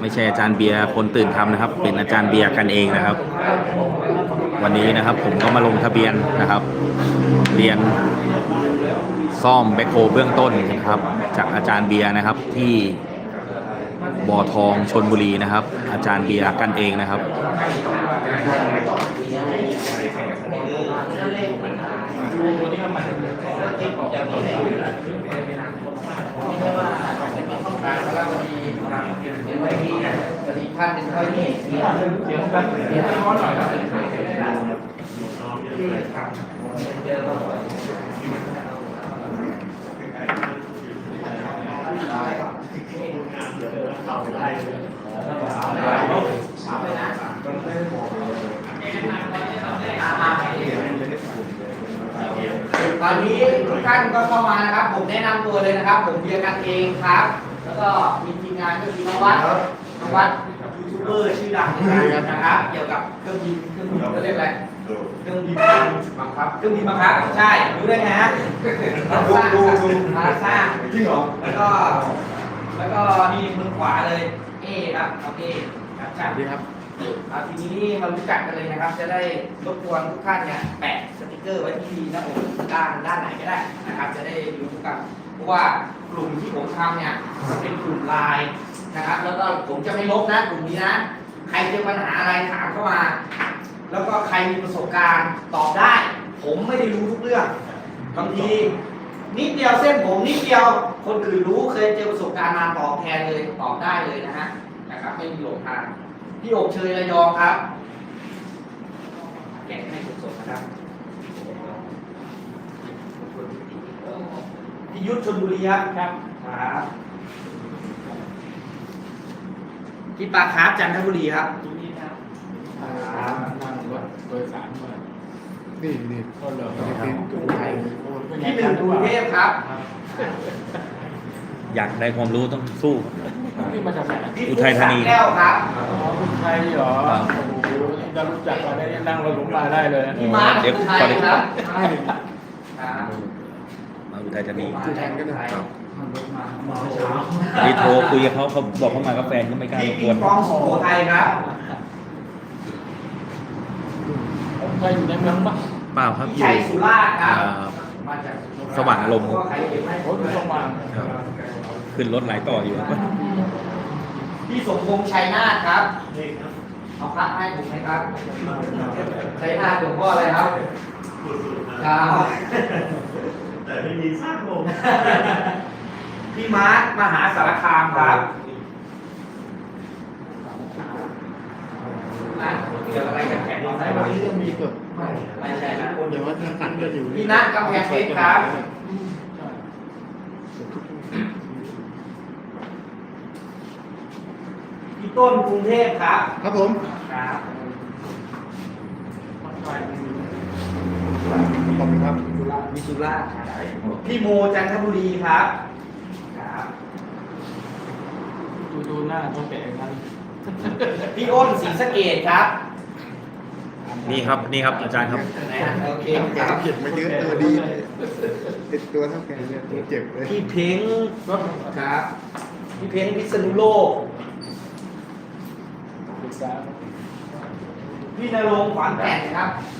ไม่ใช่อาจารย์เบียร์คนตื่นทำนะครับ เป็นอาจารย์เบียร์กันเองนะครับ วันนี้นะครับผมก็มาลงทะเบียนนะครับ เรียนซ่อมแบคโฮเบื้องต้นนะครับ จากอาจารย์เบียร์นะครับที่บ่อทองชนบุรีนะครับ อาจารย์เบียร์กันเองนะครับ ท่านเป็นค่อยนี่เสียงเสียงเสียงร้อนหน่อยครับตอนนี้ทุกท่านก็เข้ามานะครับ ผมแนะนำตัวเลยนะครับ ผมเบียร์กันเองครับ ก็มีทีมงานก็มีนวัดนวัดยูทูบเบอร์ชื่อดังนะครับเกี่ยวกับเครื่องบินเครื่องบินเขาเรียกอะไรเครื่องบินบังคับเครื่องบินบังคับใช่รู้ได้ไงฮะดูดูดูมาสร้างจริงเหรอแล้วก็ แล้วก็นี่มือขวาเลย เอครับโอเคครับใช่ครับอ่าทีนี้มารู้จักกันเลยนะครับ จะได้รบกวนทุกท่านเนี่ยแปะสติกเกอร์ไว้ที่หน้าอกด้านด้านไหนก็ได้นะครับ จะได้รู้กัน เพราะว่ากลุ่มที่ผมทำเนี่ยมันเป็นกลุ่มไลน์นะครับ แล้วก็ผมจะไม่ลบนะกลุ่มนี้นะ ใครเจอปัญหาอะไรถามเข้ามา แล้วก็ใครมีประสบการณ์ตอบได้ ผมไม่ได้รู้ทุกเรื่องบางทีนิดเดียวเส้นผมนิดเดียวคนอื่นรู้เคยเจอประสบการณ์มาตอบแทนเลยตอบได้เลยนะฮะนะครับ ไม่มีหลงทางพี่อบเชยระยองครับ แกะให้สดๆนะครับ พี่ยุทธชนบุรีครับครับครับพี่ปลาคาร์ฟจันทบุรีครับที่นี่ครับครับนั่งรถโดยสารมานี่นี่ก็เลยเป็นกรุงไทยที่หนึ่งกรุงเทพครับ อยากได้ความรู้ต้องสู้นี่มาจากไหนพี่อุทัยธานีฟุ๊กสมแก้วครับอ๋อคุณไทยเหรอครับโอ้โหจะรู้จักอะไรนี่นั่งรถผมมาได้เลยนะพี่มาร์คเดี๋ยวอุทัยขอเดี๋ยวครับใช่ครับมา อุทัยธานีมาแทนกันเลยนี่โทรคุยกับเขาเขาบอกเขามากับแฟนก็ไม่กล้ารพี่บกปิวนงปองสุโขทัยครับผมเคยอยู่ในเมืองปะเปล่าครับพี่อยู่ชัยสุราษฎร์ครับอ่ามาจากสว่างอารมณ์ ใครเก็บให้โอ้ยอยู่ต้องมา ครับ ขึ้นรถหลายต่ออยู่ครับพี่สมพงษ์ชัยนาทครับเอาพระให้ผมไหมครับชัยนาทหลวงพ่ออะไรครับครับ แต่ไม่มีสร้างลงพี่มาร์คมหาสารคามครับนะเกี่ยวอะไรกับแขกเราได้ไหมวันนี้จะมีเกิดไม่ใช่นะเดี๋ยวว่าทางกันก็อยู่พี่นัทกำแพงเพชรครับพี่ต้นกรุงเทพครับ ครับผมครับขอบคุณครับ มีสุราษฎร์ครับพี่โมจันทบุรีครับครับดูดูหน้าต้องแก่กันพี่อ้นศรีสะเกดครับนี่ครับนี่ครับอาจารย์ครับไหนฮะโอเคแกครับเก็บมาเยอะตัวดีเลยติดตัวเท่าแกเนี่ยตัวเจ็บเลยพี่เพ้งรถครับพี่เพ้งพิษณุโลกปรึกษาพี่นรงค์ขวานแก่นครับเก็บ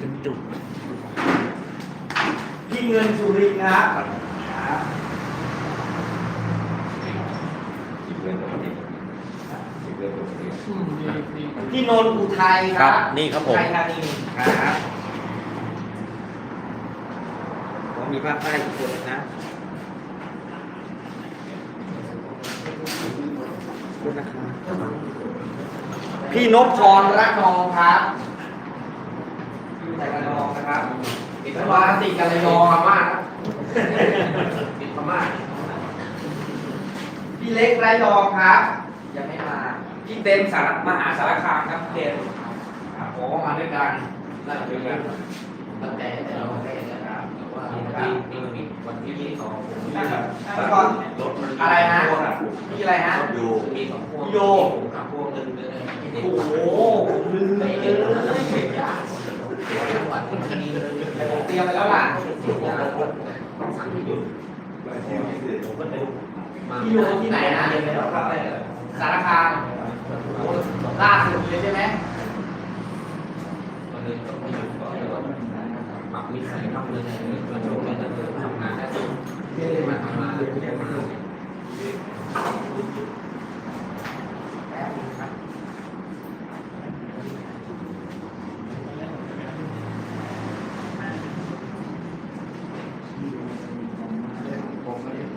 จนจุกพี่เงินสุรินทร์ครับครับอืมดีดีพี่นนท์อุทัยคครัรับบ นี่ครับผมอุทัยธานีครับผมมีภาพใต้อีกคนนะคุณนะครับพี่นพพรรักนองครับ พี่แต่ระนองนะครับติดพม่าติดกันระยองพม่าครับติดพม่าพี่เล็กระยองครับยังไม่มาพี่เต็มสารมหาสารคามครับพี่เต็มครับผมก็มาด้วยกันนั่นด้วยกันตั้งแต่แต่เราไม่ได้นะครับว่าปีปีวันที่ยี่สิบสองแล้วก็อะไรนะพี่อะไรนะอยู่มีสองพวงพี่โยสามพวงหนึ่งเลยโอ้โหผมลืมไปเลยผม เตรียมไปแล้วล่ะที่อยู่ที่ไหนนะสารคามล่าสุดเลยใช่ไหมปรับวิสัยทัศน์เลยมาช่วงนี้จะทำงานได้เรื่อยๆมาทำงานเรื่อยๆมา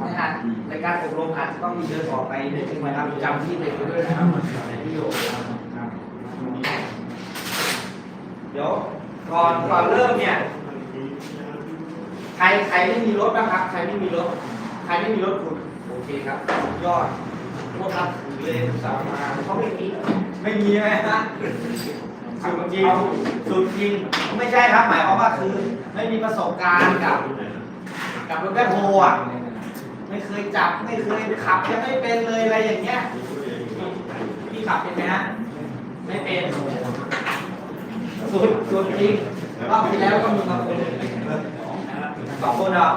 นะฮะใน การอบรมอาจจะต้องมีเดินออกไปนิดนึงนะครับจำที่เด็กไว้ด้วยนะครับในที่อยู่ครับเดี๋ยวก่อนก่อนเริ่มเนี่ย ใครใครไม่มีรถบ้างครับ ใครไม่มีรถ ใครไม่มีรถคุณโอเคครับ ยอดพวกครับเลยสาวมาเขาไม่มีไม่มีไหมฮะสุดจริงสุดจริงไม่ใช่ครับ หมายความว่าคือ ไม่มีประสบการณ์กับ กับรถแบ็คโฮอะ ไม่เคยจับไม่เคยขับยังไม่เป็นเลยอะไรอย่างเงี้ยพี่ขับเป็นไหมฮะไม่เป็นสุดสุดจริงรอบที่แล้วก็มีมาคนหนึ่งสองคนเหรอ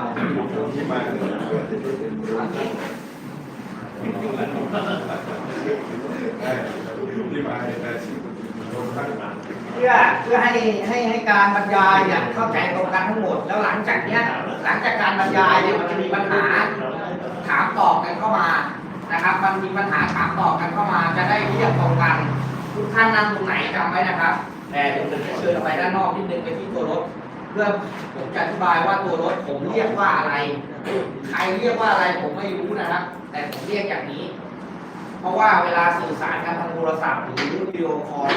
เพื่อเพื่อให้ให้ให้การบรรยายเนี่ยเข้าใจตรงกันทั้งหมด แล้วหลังจากเนี้ยหลังจากการบรรยายเนี่ยมันจะมีปัญหา ถามตอบกันเข้ามานะครับ มันมีปัญหาถามตอบกันเข้ามา จะได้เรียกตรงกันทุกท่านนั่งตรงไหนจำไว้นะครับ แต่เดี๋ยวผมจะเชิญออกไปด้านนอกนิดนึงไปที่ตัวรถ เพื่อผมจะอธิบายว่าตัวรถผมเรียกว่าอะไร ใครเรียกว่าอะไรผมไม่รู้นะครับ แต่ผมเรียกอย่างนี้ เพราะว่าเวลาสื่อสารกันทางโทรศัพท์หรือวิดีโอคอล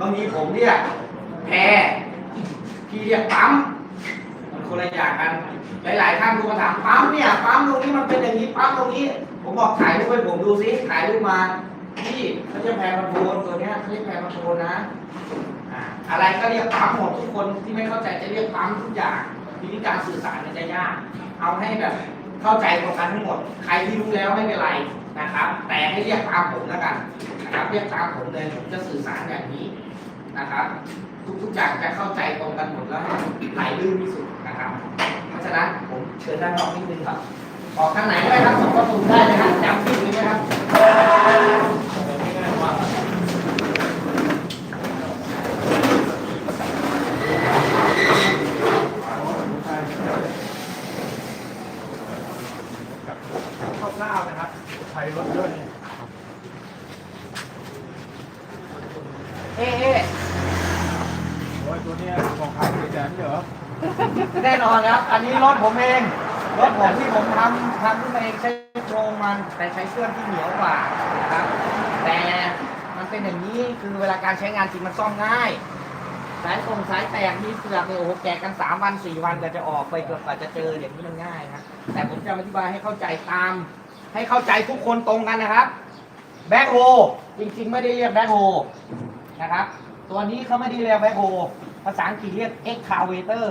บางทีผมเรียกแพรพี่เรียกปั๊ม คนละอย่างกันหลายๆท่านดูมาถามปั๊มเนี่ยปั๊มตรงนี้มันเป็นอย่างนี้ปั๊มตรงนี้ ผมบอกถ่ายรูปให้ผมดูซิถ่ายรูปมาพี่เขาจะแพรคอนโทรลตัวเนี้ยเขาเรียกแพรคอนโทรลนะอะไรก็เรียกปั๊มหมดทุกคนที่ไม่เข้าใจจะเรียกปั๊มทุกอย่างวิธีการสื่อสารมันจะยาก เอาให้แบบเข้าใจตรงกันทั้งหมด ใครที่รู้แล้วไม่เป็นไรนะครับ แต่ให้เรียกตามผมแล้วกันนะครับ เรียกตามผมเลยผมจะสื่อสารแบบนี้นะครับ ทุกๆอย่างจะเข้าใจตรงกันหมดแล้วให้ไหลลื่นที่สุด เพราะฉะนั้นผมเชิญด้านนอกนิดนึงครับ ออกทางไหนก็ได้ครับสองประตูได้นะครับจำที่นี้ไหมครับ คร่าวๆนะครับไทยรถยนต์เนี่ย เอ๊ะเอ๊ะ โอ้ยตัวเนี้ยของขายสี่แสนเหรอ แน่นอนครับ อันนี้รถผมเอง รถผมที่ผมทำทำขึ้นมาเองใช้โครงมันแต่ใช้เครื่องที่เหนียวกว่านะครับ แต่มันเป็นอย่างนี้คือเวลาการใช้งานจริงมันซ่อมง่าย สายตรงสายแตกมีเสือกเนี่ยโอ้โหแกะกันสามวันสี่วันก็จะออกไปเกือบกว่าจะเจออย่างนี้มันง่ายนะแต่ผมจะอธิบายให้เข้าใจตาม ให้เข้าใจทุกคนตรงกันนะครับ แบ็คโฮจริงๆ ไม่ได้เรียกแบ็คโฮนะครับ ตัวนี้เขาไม่ได้เรียกแบ็คโฮ ภาษาอังกฤษเรียก excavator